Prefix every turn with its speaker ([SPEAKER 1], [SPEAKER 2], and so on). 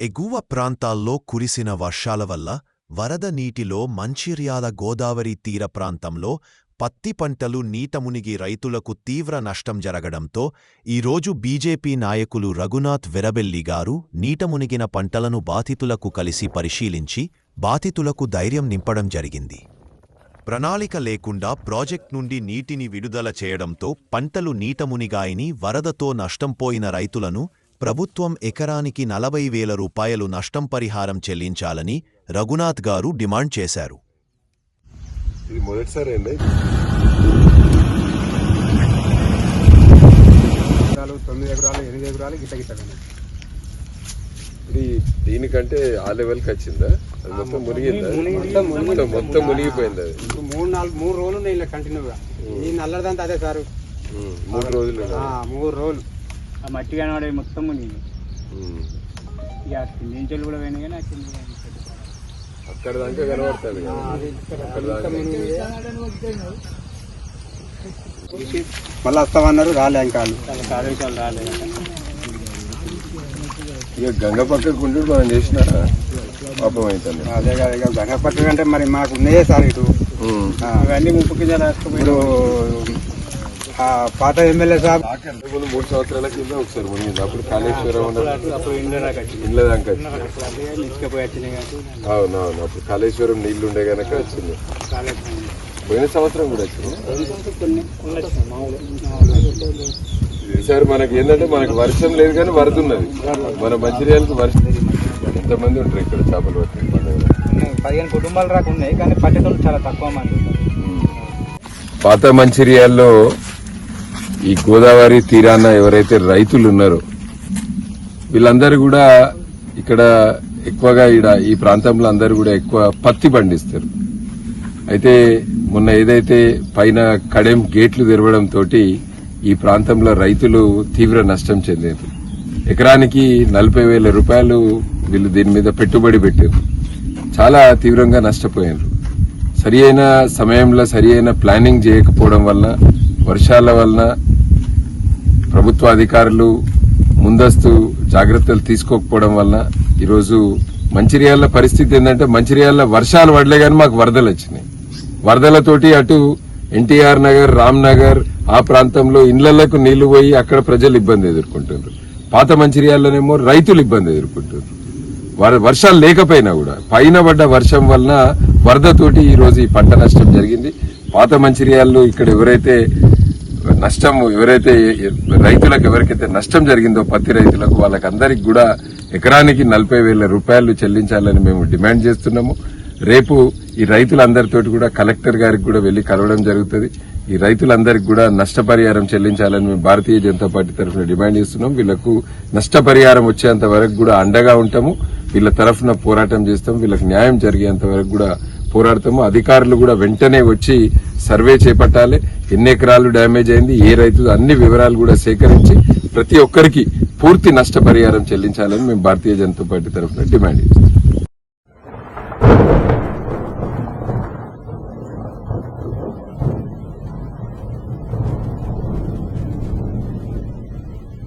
[SPEAKER 1] ఎగువ ప్రాంతాల్లో కురిసిన వర్షాల వల్ల వరద నీటిలో మంచిర్యాల గోదావరి తీర ప్రాంతంలో పత్తి పంటలు నీటమునిగి రైతులకు తీవ్ర నష్టం జరగడంతో ఈరోజు బీజేపీ నాయకులు రఘునాథ్ వెరబెల్లి గారు నీటమునిగిన పంటలను బాధితులకు కలిసి పరిశీలించి బాధితులకు ధైర్యం నింపడం జరిగింది. ప్రణాళిక లేకుండా ప్రాజెక్ట్ నుండి నీటిని విడుదల చేయడంతో పంటలు నీటమునిగాయని వరదతో నష్టంపోయిన రైతులను ప్రభుత్వం ఎకరానికి నలభై వేల రూపాయలు నష్టం పరిహారం చెల్లించాలని రఘునాథ్ గారు డిమాండ్ చేశారు.
[SPEAKER 2] ఇది మొదటిసారి అండి.
[SPEAKER 3] ఎకరాలు తొమ్మిది ఎకరాలు ఎనిమిది ఎకరాలు గిట్ట.
[SPEAKER 2] ఇది దీనికంటే ఆ లెవెల్కి వచ్చిందా? అది మొత్తం మునిగిందా?
[SPEAKER 3] మొత్తం మునిగి-
[SPEAKER 2] మొత్తం మొత్తం మునిగిపోయింది అది?
[SPEAKER 3] మూడు నాలుగు మూడు రోజులు ఉన్నాయి ఇలా కంటిన్యూగా ఈ నల్లదంతా అదే సారు.
[SPEAKER 2] మూడు రోజులు.
[SPEAKER 3] ఆ, మూడు రోజులు.
[SPEAKER 4] ఆ మట్టి కనబడే మొత్తం మునిగింది
[SPEAKER 2] ఉమ్.
[SPEAKER 4] ఇక కింది నుంచి కూడా పోయినాయి కానీ ఆ కింద
[SPEAKER 2] అక్కడ దాకా కనబడుతుంది
[SPEAKER 3] మళ్ళీ వస్తామన్నారు రాలే ఇంకా
[SPEAKER 4] కాలుష్యాలు రాలేదు
[SPEAKER 2] ఇక గంగ పక్కకు ఉండి మనం చేసిన పాపం అవుతుంది
[SPEAKER 3] అదే కదా ఇక గంగపట్టు అంటే మరి మాకు ఉన్నాయే సార్ ఇటు. ఆ,
[SPEAKER 4] అవన్నీ ముప్పు కింద రాసుకుపోయి
[SPEAKER 3] ఆ, పాత ఎమ్మెల్యే సాబ్
[SPEAKER 2] ముందు మూడు సంవత్సరాల కింద ఒకసారి మునిగింది అప్పుడు కాళేశ్వరం ఇండ్ల దాకా అవునవును అప్పుడు కాళేశ్వరం నీళ్ళు ఉండే గనక వచ్చింది. పోయిన సంవత్సరం కూడా వచ్చింది? ఈసారి మనకి ఏంటంటే మనకి వర్షం లేదు కానీ వరద ఉన్నది మన మంచిర్యాలకు వర్షం ఎంతమంది ఉంటారు ఇక్కడ చేపలు పట్టే
[SPEAKER 4] పదిహేను కుటుంబాలు రాక ఉన్నాయి కానీ పట్టేటోళ్ళు చాలా తక్కువ మంది
[SPEAKER 2] పాత మంచిర్యాల్లో ఈ గోదావరి తీరాన ఎవరైతే రైతులు ఉన్నారో వీళ్ళందరూ కూడా ఇక్కడ ఎక్కువగా ఈడ ఈ ప్రాంతంలో అందరూ కూడా ఎక్కువ పత్తి పండిస్తారు. అయితే మొన్న ఏదైతే పైన కడెం గేట్లు తెరవడంతో ఈ ప్రాంతంలో రైతులు తీవ్ర నష్టం చెందారు. ఎకరానికి నలభై వేల రూపాయలు వీళ్ళు దీని మీద పెట్టుబడి పెట్టారు. చాలా తీవ్రంగా నష్టపోయారు. సరి అయిన సమయంలో సరి అయిన ప్లానింగ్ చేయకపోవడం వలన వర్షాల వలన ప్రభుత్వ అధికారులు ముందస్తు జాగ్రత్తలు తీసుకోకపోవడం వల్ల ఈరోజు మంచిర్యాల పరిస్థితి ఏంటంటే మంచిర్యాల వర్షాలు పడలే కానీ మాకు వరదలు వచ్చినాయి. వరదలతోటి అటు ఎన్టీఆర్ నగర్ రామ్ నగర్ ఆ ప్రాంతంలో ఇండ్లకు నీళ్ళు పోయి అక్కడ ప్రజలు ఇబ్బంది ఎదుర్కొంటున్నారు. పాత మంచిర్యాలలోనేమో రైతులు ఇబ్బంది ఎదుర్కొంటున్నారు. వర్షాలు లేకపోయినా కూడా పైన పడ్డ వర్షం వలన వరదతోటి ఈరోజు ఈ పంట నష్టం జరిగింది. పాత మంచిర్యాల్లో ఇక్కడ ఎవరైతే నష్టం ఎవరైతే రైతులకు ఎవరికైతే నష్టం జరిగిందో పత్తి రైతులకు వాళ్ళకందరికి కూడా ఎకరానికి నలభై వేల రూపాయలు చెల్లించాలని మేము డిమాండ్ చేస్తున్నాము. రేపు ఈ రైతులందరితో కూడా కలెక్టర్ గారికి కూడా వెళ్ళి కలవడం జరుగుతుంది. ఈ రైతులందరికీ కూడా నష్టపరిహారం చెల్లించాలని మేము భారతీయ జనతా పార్టీ తరఫున డిమాండ్ చేస్తున్నాం. వీళ్ళకు నష్టపరిహారం వచ్చేంత వరకు కూడా అండగా ఉంటాము. వీళ్ళ తరఫున పోరాటం చేస్తాం. వీళ్ళకి న్యాయం జరిగేంత వరకు కూడా పోరాడతాము అధికారులు కూడా వెంటనే వచ్చి సర్వే చేపట్టాలి. ఎన్ని ఎకరాలు డ్యామేజ్ అయింది ఏ రైతు అన్ని వివరాలు కూడా సేకరించి ప్రతి ఒక్కరికి పూర్తి నష్టపరిహారం చెల్లించాలని మేము భారతీయ జనతా పార్టీ తరఫున డిమాండ్ చేస్తాం